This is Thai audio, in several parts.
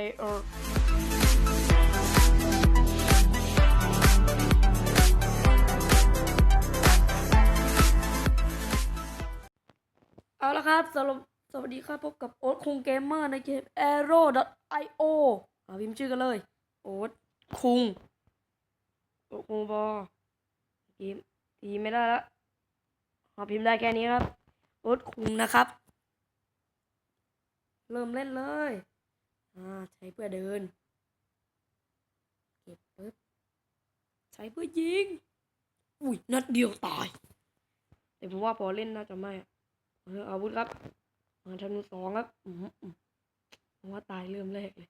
io เอาละครับสำหรับสวัสดีครับ พบกับโอ๊ตคุงเกมเมอร์ในเกม arrow.io เอาพิมพ์ชื่อกันเลย โอ๊ตคุงโอ๊ตคุงบอพิมทีไม่ได้แล้วเอาพิมพ์ได้แค่นี้ครับ โอ๊ตคุงนะครับ เริ่มเล่นเลย อ่าใช้เพื่อเดิน เก็บปึ๊บ ใช้เพื่อยิง อุ้ยนัดเดียวตาย แต่ผมว่าพอเล่นน่าจะไม่อะเอออาวุธครับมาธนูสองครับอืมอืมผมว่าตายเริ่มแรกเลย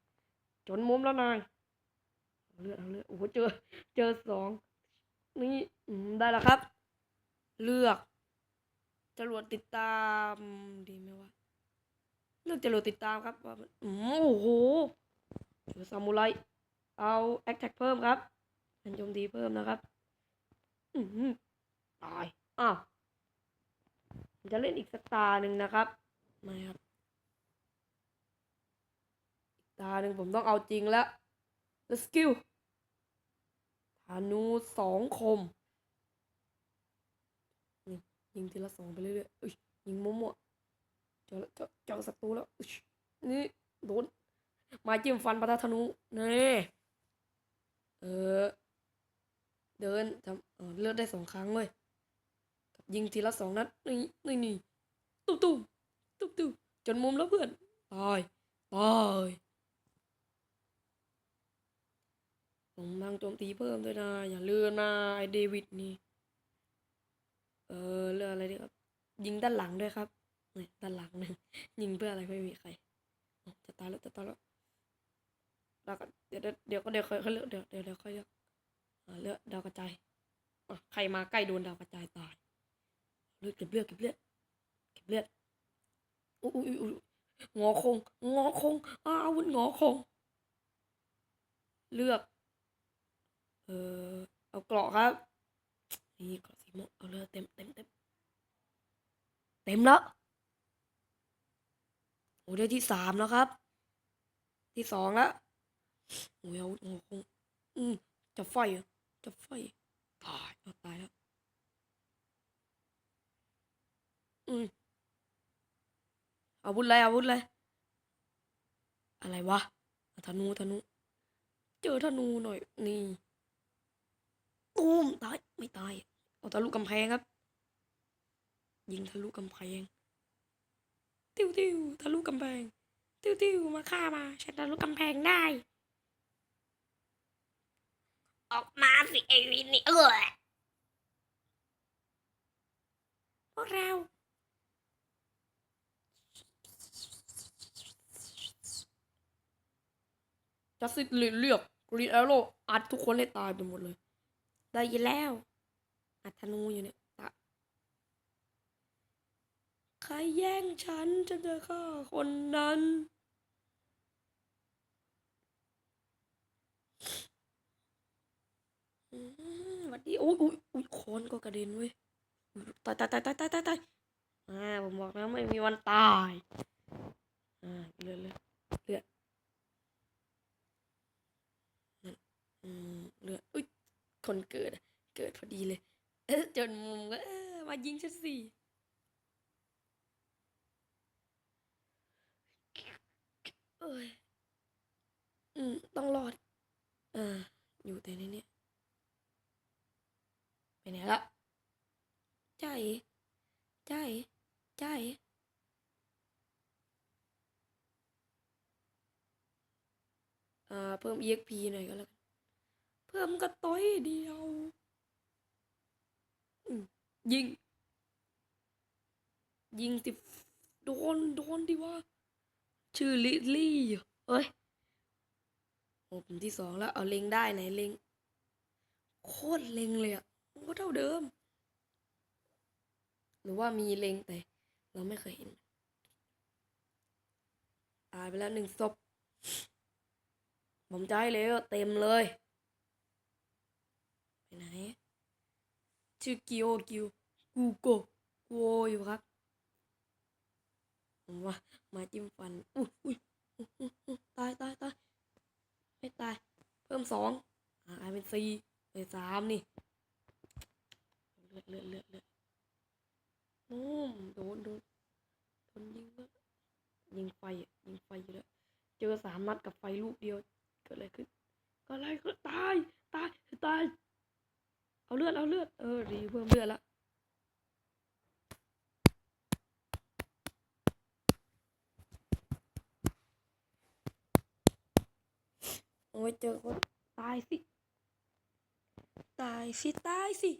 จนมุมแล้วนางเลือดเอาเลือดโอ้โหเจอ เจอสองนี่ได้แล้วครับ เลือกจรวดติดตามดีไหมวะ เลือกจรวดติดตามครับอืมโอ้โหเจอซามูไรเอาแอคแท็กเพิ่มครับมันโจมตีเพิ่มนะครับ อืมตาย อ้าวจะเล่นอีกสกตาหนึ่งนะครับไม่ครับอีตาหนึ่งผมต้องเอาจริงแล้วแล้วสกิลธนูสองคมนี่ยิงทีละสองไปเรื่อยๆอุ้ยยิงมั่วๆ อแล้วเจอจอศัตรูแล้วนี่โดนมาจิ้มฟันปะทะธนูนี่เออ เดินทำเเลือกได้สองครั้งเว้ยกับยิงทีละสองนัดนี่นี่นี่ตุ๊บตุ๊บตุ๊บตุ๊บจนมุมแล้วเพื่อนตายตายผมมังโจมตีเพิ่มด้วยนะ อย่าเลือนนะไอเดวิดนี่ เออเลือกอะไรดีครับ ยิงด้านหลังด้วยครับ เนี่ยด้านหลังหนึ่งยิงเพื่ออะไรไม่มีใครจะตายแล้วจะตายแล้วแล้วก็เดี๋ยวเดี๋ยวก็เดี๋ยวค่อยเลือกเดี๋ยวเดี๋ยวเดี๋ยวค่อยเลือกเลือกดาวกระจายใครมาใกล้โดนดาวกระจายตายเลือดเก็บเลือดเก็บเลือดเก็บเลือดอุ้ยอุ้ยอุ้งอคงงอคงอาอาวุธงอคง เลือก เออเอาเกราะครับ นี่เกราะสีม่วงเอาเลือดเต็มเต็มเต็มเต็มแล้ว โอ้ได้ที่สามแล้วครับ ที่สองแล้วโอ้ยอาวุธงอคงอืมจะไฟจะไฟตายเอาตายแล้ว อืมอาวุธอะไรอาวุธอะไรอะไรวะธนูธนู เจอธนูหน่อย นี่ตูมตายไม่ตายเอาทะลุกำแพงครับ ยิงทะลุกำแพง ติ้วติ้วทะลุกำแพง ติ้วติ้วมาฆ่ามา ฉันทะลุกำแพงได้ ออกมาสิไอวินนี่เออพวกเราจัสติสเลือกกรีนแอโร่อัดทุกคนให้ตายไปหมดเลย ได้ยินแล้ว อัดธนูอยู่เนี่ยตะ ใครแย่งฉันฉันจะฆ่าคนนั้นสวัสดีอุ้ยอุ้ยอุ้ยคนก็กระเด็นเว้ยตายตายตายตายตายตายตายอ่าผมบอกแล้วไม่มีวันตายอ่าเลือดเลือดเลือดอืมเลือดอุ้ยคนเกิดเกิดพอดีเลยเจนมุมก็มายิงฉันสิ เอ้ย อืม ต้องรอด อ่า อยู่แต่ในเนี้ยไปไหนละใจใจใจอ่า เพิ่ม EXP หน่อยก็แล้วกัน เพิ่มกระต้อยเดียวอืมยิง ยิงสิโดน โดนดิว่า ชื่อลิลลี่อยู่เอ้ยโอ้ผมที่สองแล้ว เอาเล็งได้ไหนเล็ง โคตรเล็งเลยอะมันก็เท่าเดิม หรือว่ามีเล็งแต่ เราไม่เคยเห็น ตายไปแล้วหนึ่งศพ ผมให้เลยเต็มเลย ไปไหน ชื่อกิโอกิวกูโกกูโออยู่ครับ ผมว่ามาจิ้มฟัน อุ้ยอุ้ยอื้ออื้ออื้อตายตายตายไม่ตาย เพิ่มสองอ่าเป็นสี่เป็นสามนี่ เลือดเลือดเลือดเลือดนู่มโดนโดนโดนยิงแล้วยิงไฟอะยิงไฟอยู่แล้ว เจอสามนัดกับไฟลูกเดียว เกิดอะไรขึ้นก็อะไรขึ้นตาย ตาย ตาย เอาเลือด เอาเลือด เออดีเพิ่มเลือดละ โอ้ยเจอคนตายสิ ตายสิ ตายสิ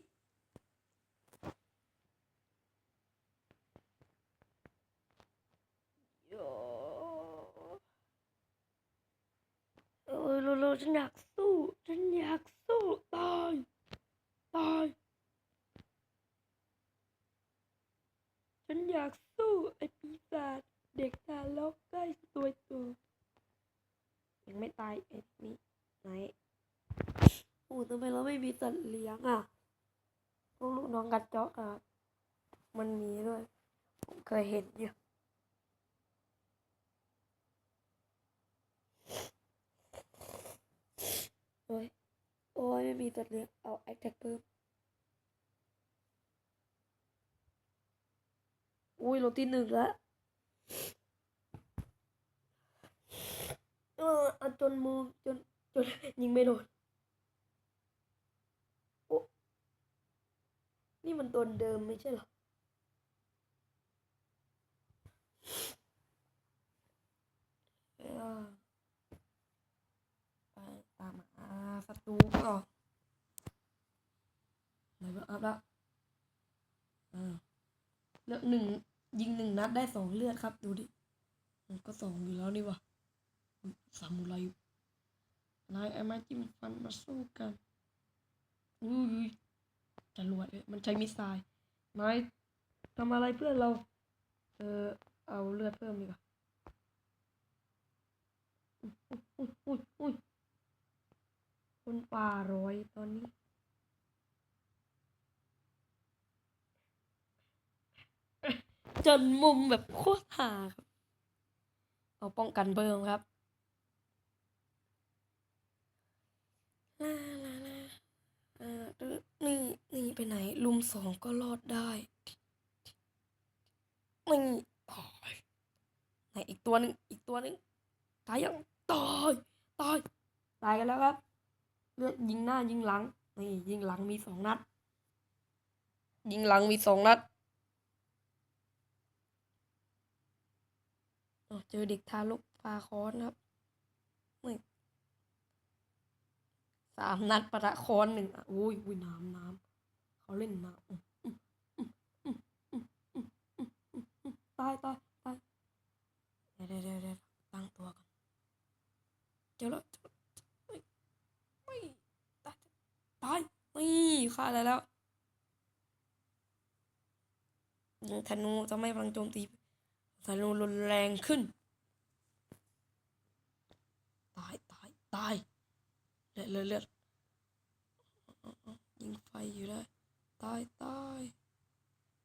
โยเออเร็วๆฉันอยากสู้ ฉันอยากสู้ ตาย ตาย ฉันอยากสู้ ไอ้ปีศาจเด็กทารกใกล้ตัวตัว ยังไม่ตายไอ้นี่ไหนโอ้ทำไมเราไม่มีสัตว์เลี้ยงอะพวกลูกน้องกัดเจาะอะมันมีด้วย ผมเคยเห็นอยู่โอ้ยโอ้ยไม่มีตัดเลือกเอาแอคแท็กเพิ่มอุ้ยโรตีหนึ่งแล้ว เออจนมือจนจนยิงไม่โดนโอ้นี่มันตัวเดิมไม่ใช่หรอออไปตามหาศัตรูก่อนไหนบ้างอัพละอ่าเลือกหนึ่งยิงหนึ่งนัดได้สองเลือดครับ ดูดิมันก็สองอยู่แล้วนี่วะ สามุไรนายไอ้ไม้จิ้มฟันมาสู้กันอุ้ยจรวดเลยมันใช้มิสไซล์นายทำอะไรเพื่อนเรา เออเอาเลือดเพิ่มดีกว่าอุ้ยอุ้ยอุ้ยคนป่าร้อยตอนนี้จนมุมแบบโคตรหาครับ เอาป้องกันเบิ่มครับ ลาลาลาเอ่อนี่นี่ไปไหน ลุมสองก็รอดได้ไม่ตายไหนอีกตัวหนึ่งอีกตัวหนึ่งตายยังตายตายตายกันแล้วครับเลือดยิงหน้ายิงหลังนี่ยิงหลังมีสองนัด ยิงหลังมีสองนัดเจอเด็กทารกปาคอนครับนี่ สามนัดประคอนหนึ่งโอ้ยอุ้ยน้ำน้ำเขาเล่นน้ำตายตายตายเดี๋วเรวเรตั้งตัวกันเจอแล้วไม่ตายตายไม่ฆ่าอะไรแล้วยิงธนูจะไม่พลังโจมตีธนูรุนแรงขึ้น ตาย ตาย ตาย เลือดเลือดเลือดยิงไฟอยู่ได้ตายตาย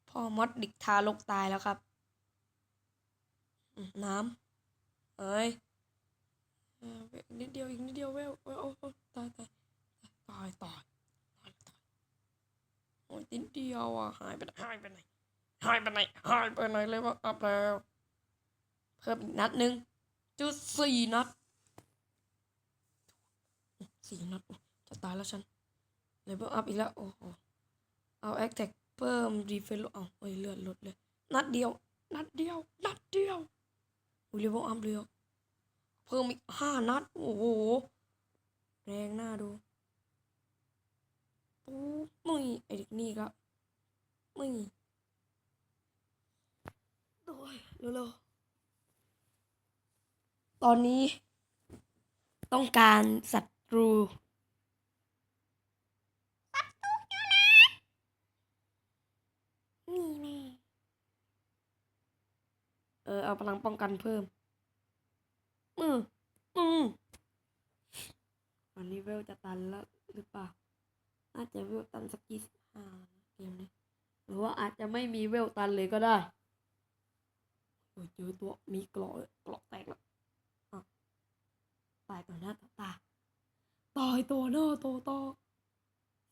พ่อมดดิกทารกตายแล้วครับ น้ำเอ้ยเอออีกนิดเดียวอีกนิดเดียวเวลเวลโอ้ตายตายตายตายตายตายโอ้ยนิดเดียวอะหายไปไหนหายไปไหนหายไปไหนหายไปไหนเลยว่าอัพแล้วเพิ่มอีกนัดหนึ่งจุดสี่นัด สี่นัดจะตายแล้วฉันเลเวลอัพอีกแล้ว โอ้โห เอาแอคแท็กเพิ่มดีเฟนเอาเอ้ยเลือดลดเลย นัดเดียว นัดเดียว นัดเดียวอุ้ยเลเวลอัพเดียเพิ่มอีกห้านัด โอ้โห แรงหน้าดูปุ๊บมึงไอเด็กนี่ก็มึงโอ้ยเร็วๆตอนนี้ต้องการศัต รูนี่แน่เออ เอาพลังป้องกันเพิ่มอืมอืมวันนี้เวลจะตันแล้วหรือเปล่า อาจจะเวลตันสักยี่สิบห้าเกมนี้หรือว่าอาจจะไม่มีเวลตันเลยก็ได้โอ้ยเจอตัวมีกราะเกราะแตกแล้วตายต่อหน้าต่อตา ตายตัวหน้าตัวตส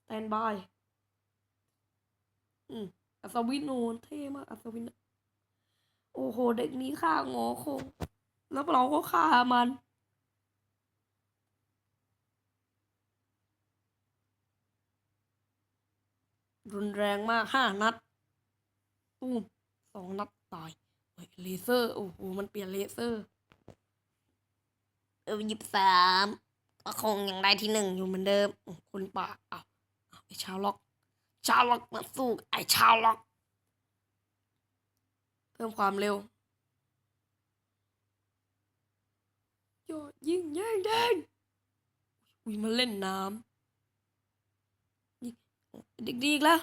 แตนบาย อืมอัศวินโนนเท่มากอัศวิน โอ้โห เด็กนี้ฆ่าหงอคง แล้วเราก็ฆ่ามัน รุนแรงมากห้านัดตูมสองนัดตายเฮ้ยเลเซอร์ โอ้โห มันเปลี่ยนเลเซอร์ เออยิบสาม ก็คงยังได้ที่หนึ่งอยู่เหมือนเดิมอื้อคนป่าอ้าวอ้าไอชาวล็อก ชาวล็อกมาสู้ไอชาวล็อก เพิ่มความเร็วยอดยิ่งแย่งแดงอุ้ยมันเล่นน้ำดีอีกแล้ว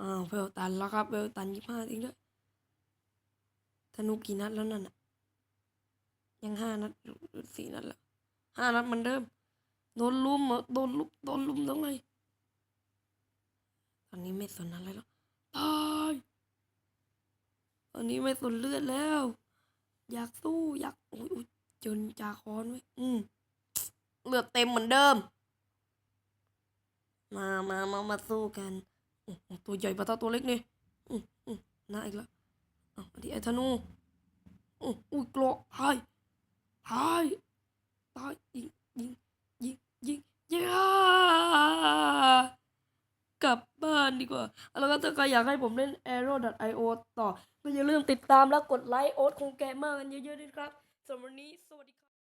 อ้าวเวลตันแล้วครับเวลตันยี่ห้าจริงด้วยธนูกี่นัดแล้วนั่นน่ะยังห้านัดสี่นัดแล้ว ห้านัดเหมือนเดิมโดนลุมเหรอโดนลุมโดนลุมตรงไหนตอนนี้ไม่สนอะไรแล้วตายตอนนี้ไม่สนเลือดแล้ว อยากสู้อยากโอ้ยอุ๊ยจนจาคอนไว้อืมเลือดเต็มเหมือนเดิม มามามามาสู้กันตัวใหญ่ปะตาตัวเล็กนี่อืมอืมน่าอีกแล้วอ้าอันนี้ไอ้ธนูอู้อุ้ยกรอกตายตาย ตายยิงยิงยิงยิงยิงกลับบ้านดีกว่าแล้วก็ถ้าใครอยากให้ผมเล่น arrow.io ต่อก็อย่าลืมติดตามและกดไลค์โอ๊ตคงแกะมากกันเยอะๆด้วยครับสำหรับวันนี้สวัสดีครับ